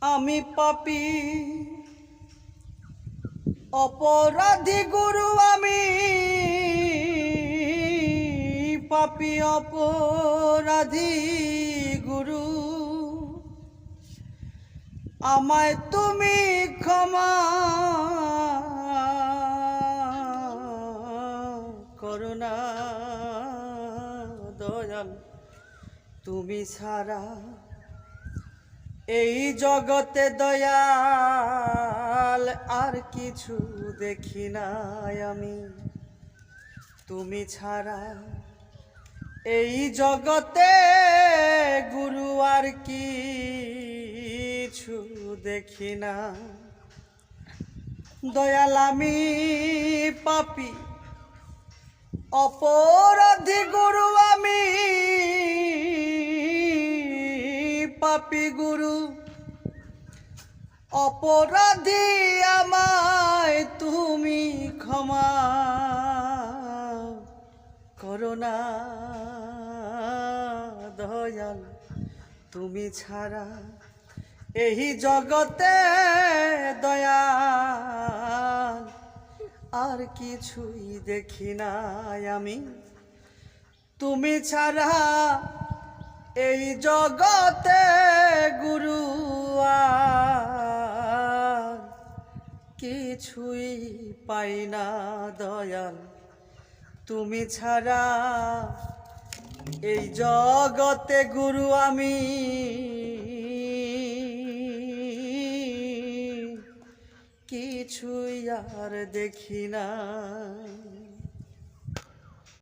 আমি পাপি। অপরাধী গুরু আমি। পাপি অপরাধী গুরু। আমায় তুমি ক্ষমা করুণা দয়াল। তুমি ছাড়া এই জগতে দয়াল আর কিছু দেখি নাই আমি। তুমি ছাড়া এই জগতে গুরু আর কিছু দেখি না। দয়াল আমি পাপি, অপরাধী গুরু আমি। পাপি গুরু, অপরাধী আমায় তুমি ক্ষমা করোনা দয়াল, তুমি ছাড়া এই জগতে দয়াল আর কিছুই দেখি নাই আমি। তুমি ছাড়া এই জগতে গুরু কিছুই পাই না দয়াল। তুমি ছাড়া এই জগতে গুরু আমি। কিছুই আর দেখি না।